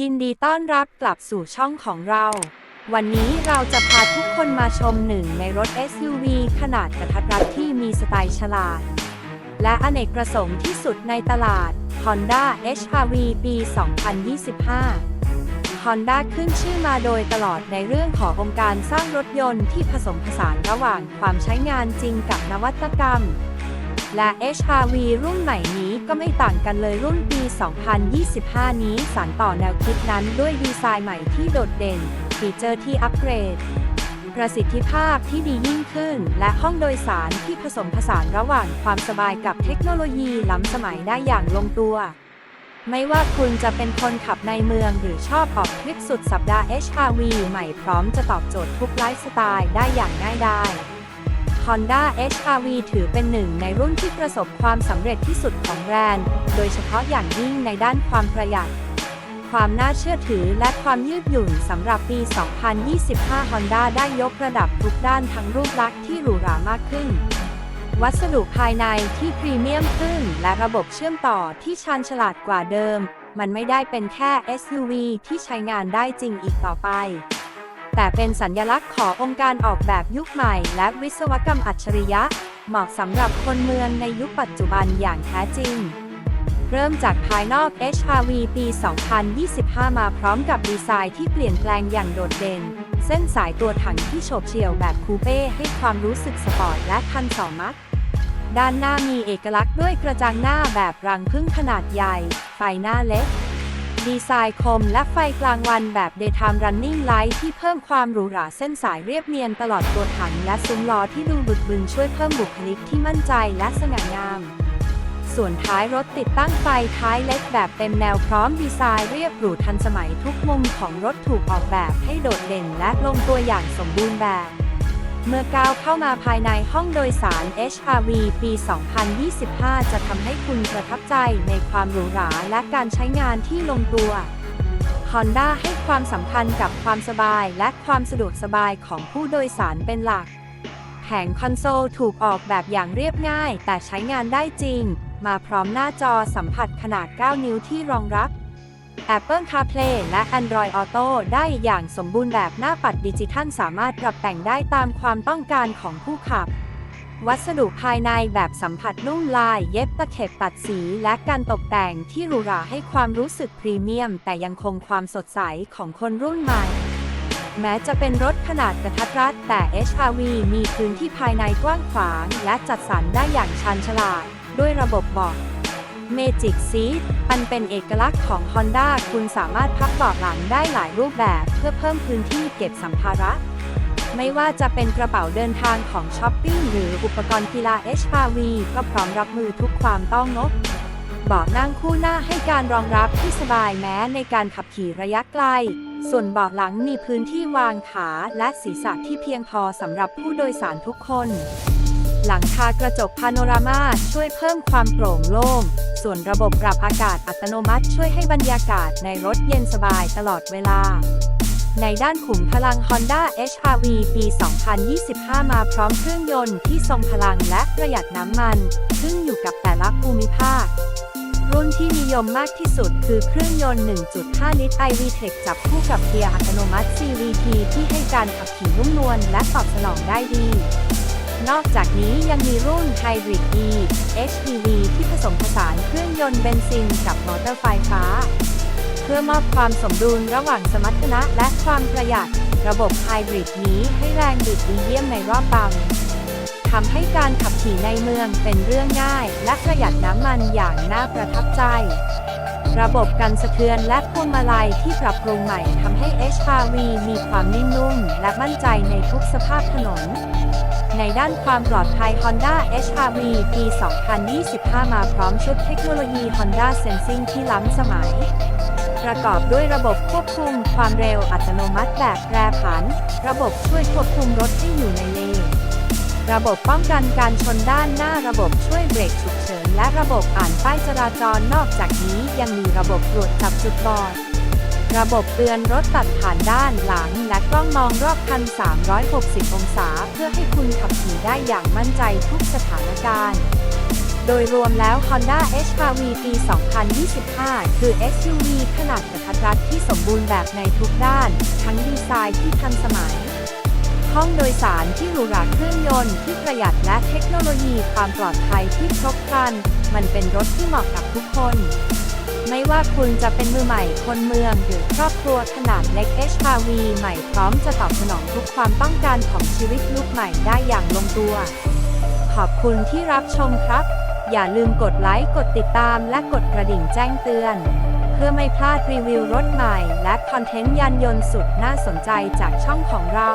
ยินดีต้อนรับกลับสู่ช่องของเรา วันนี้เราจะพาทุกคนมาชมหนึ่งในรถ SUV ขนาดกระทัดรัดที่มีสไตล์ฉลาด และอเนกประสงค์ที่สุดในตลาด Honda HR-V ปี 2025 Honda ขึ้นชื่อมาโดยตลอดในเรื่องขององค์การสร้างรถยนต์ที่ผสมผสานระหว่างความใช้งานจริงกับนวัตกรรม และ HR-V รุ่นใหม่นี้ก็ไม่ต่างกันเลยรุ่นปี 2025 นี้สานต่อแนวคิดนั้นด้วยดีไซน์ใหม่ที่โดดเด่น ฟีเจอร์ที่อัปเกรด ประสิทธิภาพที่ดียิ่งขึ้น และห้องโดยสารที่ผสมผสานระหว่างความสบายกับเทคโนโลยีล้ำสมัยได้อย่างลงตัวไม่ว่าคุณจะเป็นคนขับในเมืองหรือชอบออกทริปสุดสัปดาห์ HR-V ใหม่พร้อมจะตอบโจทย์ทุกไลฟ์สไตล์ได้อย่างง่ายดาย Honda HR-V ถือเป็นหนึ่งในรุ่นที่ประสบความสำเร็จที่สุดของแบรนด์ โดยเฉพาะอย่างยิ่งในด้านความประหยัด ความน่าเชื่อถือและความยืดหยุ่นสำหรับปี 2025 Honda ได้ยกระดับทุกด้านทั้งรูปลักษณ์ที่หรูหรามากขึ้น วัสดุภายในที่พรีเมียมขึ้น และระบบเชื่อมต่อที่ชาญฉลาดกว่าเดิม มันไม่ได้เป็นแค่ SUV ที่ใช้งานได้จริงอีกต่อไป แต่เป็นสัญลักษณ์ขององค์การออกแบบยุคใหม่ และวิศวกรรมอัจฉริยะ เหมาะสำหรับคนเมืองในยุคปัจจุบันอย่างแท้จริง เริ่มจากภายนอก HR-V ปี 2025 มาพร้อมกับดีไซน์ที่เปลี่ยนแปลงอย่างโดดเด่น เส้นสายตัวถังที่โฉบเฉี่ยวแบบคูเป้ให้ความรู้สึกสปอร์ตและทันสอมัดด้านหน้ามีเอกลักษณ์ด้วยกระจังหน้าแบบรังพึ่งขนาดใหญ่ ไฟหน้าเล็ก ดีไซน์คมและไฟกลางวันแบบ Daytime Running Light ที่เพิ่มความหรูหราเส้นสายเรียบเนียนตลอดตัวถังและซุ้มล้อที่ดูบึกบึนช่วยเพิ่มบุคลิกที่มั่นใจและสง่างามส่วนท้ายรถติดตั้งไฟท้ายเล็กแบบเต็มแนวพร้อมดีไซน์เรียบหรูทันสมัยทุกมุมของรถถูกออกแบบให้โดดเด่นและลงตัวอย่างสมบูรณ์แบบ เมื่อก้าวเข้ามาภายในห้องโดยสาร HR-V ปี 2025 จะทำให้คุณประทับใจในความหรูหราและการใช้งานที่ลงตัว Honda ให้ความสำคัญกับความสบายและความสะดวกสบายของผู้โดยสารเป็นหลัก แผงคอนโซลถูกออกแบบอย่างเรียบง่ายแต่ใช้งานได้จริง มาพร้อมหน้าจอสัมผัสขนาด 9 นิ้วที่รองรับ Apple CarPlay และ Android Auto ได้อย่างสมบูรณ์แบบหน้าปัดดิจิทัลสามารถปรับแต่งได้ตามความต้องการของผู้ขับ วัสดุภายในแบบสัมผัสนุ่มลาย เย็บตะเข็บตัดสีและการตกแต่งที่หรูหราให้ความรู้สึกพรีเมียม แต่ยังคงความสดใสของคนรุ่นใหม่แม้จะเป็นรถขนาดกระทัดรัด แต่ HR-V มีพื้นที่ภายในกว้างขวาง และจัดสรรได้อย่างชาญฉลาด ด้วยระบบบาะ Magic Seat อันเป็นเอกลักษณ์ของ Honda คุณสามารถพับเบาะหลังได้หลายรูปแบบเพื่อเพิ่มพื้นที่เก็บสัมภาระ ไม่ว่าจะเป็นกระเป๋าเดินทางของช้อปปิ้งหรืออุปกรณ์กีฬา HR-V ก็พร้อมรับมือทุกความต้องงบเบาะนั่งคู่หน้าให้การรองรับที่สบายแม้ในการขับขี่ระยะไกล ส่วนเบาะหลังมีพื้นที่วางขาและศีรษะที่เพียงพอสำหรับผู้โดยสารทุกคน หลังคากระจกพาโนรามาช่วยเพิ่มความโปร่งโล่ง ส่วนระบบปรับอากาศอัตโนมัติช่วยให้บรรยากาศในรถเย็นสบายตลอดเวลา ในด้านขุมพลัง Honda HR-V ปี 2025 มาพร้อมเครื่องยนต์ที่ทรงพลังและประหยัดน้ำมัน ซึ่งอยู่กับแต่ละภูมิภาครุ่นที่นิยมมากที่สุดคือเครื่องยนต์ 1.5 ลิตร iVTEC จับคู่กับเกียร์อัตโนมัติ CVT ที่ให้การขับขี่นุ่มนวลและตอบสนองได้ดี นอกจากนี้ยังมีรุ่น Hybrid E HEV ที่ผสมผสานเครื่องยนต์เบนซินกับมอเตอร์ไฟฟ้า เพื่อมอบความสมดุลระหว่างสมรรถนะและความประหยัด ระบบไฮบริดนี้ให้แรงบิดดีเยี่ยมในรอบต่ำทำให้การขับขี่ในเมืองเป็นเรื่องง่าย และประหยัดน้ำมันอย่างน่าประทับใจ ระบบกันสะเทือนและพวงมาลัยที่ปรับปรุงใหม่ทำให้ HR-V มีความนิ่มนุ่มและมั่นใจในทุกสภาพถนน ในด้านความปลอดภัย Honda HR-V ปี 2025 มาพร้อมชุดเทคโนโลยี Honda Sensing ที่ล้ำสมัย ประกอบด้วยระบบควบคุมความเร็วอัตโนมัติแบบแปรผัน ระบบช่วยควบคุมรถให้อยู่ในเลนระบบป้องกันการชนด้านหน้าระบบช่วยเบรกฉุกเฉิน และระบบอ่านป้ายจราจรนอกจากนี้ยังมีระบบตรวจจับจุดบอด ระบบเตือนรถตัดผ่านด้านหลัง และกล้องมองรอบคัน 360 องศา เพื่อให้คุณขับขี่ได้อย่างมั่นใจทุกสถานการณ์ โดยรวมแล้ว Honda HR-V ปี 2025 คือ SUV ขนาดกระทัดรัดที่สมบูรณ์แบบในทุกด้าน ทั้งดีไซน์ที่ทันสมัย ห้องโดยสารที่หรูหราเครื่องยนต์ที่ประหยัดและเทคโนโลยีความปลอดภัยที่ครบครัน มันเป็นรถที่เหมาะกับทุกคน ไม่ว่าคุณจะเป็นมือใหม่คนเมืองหรือครอบครัวขนาดเล็ก HRV ใหม่พร้อมจะตอบสนองทุกความต้องการของชีวิตยุคใหม่ได้อย่างลงตัว ขอบคุณที่รับชมครับ อย่าลืมกดไลค์ กดติดตามและกดกระดิ่งแจ้งเตือน เพื่อไม่พลาดรีวิวรถใหม่ และคอนเทนต์ยานยนต์สุดน่าสนใจจากช่องของเรา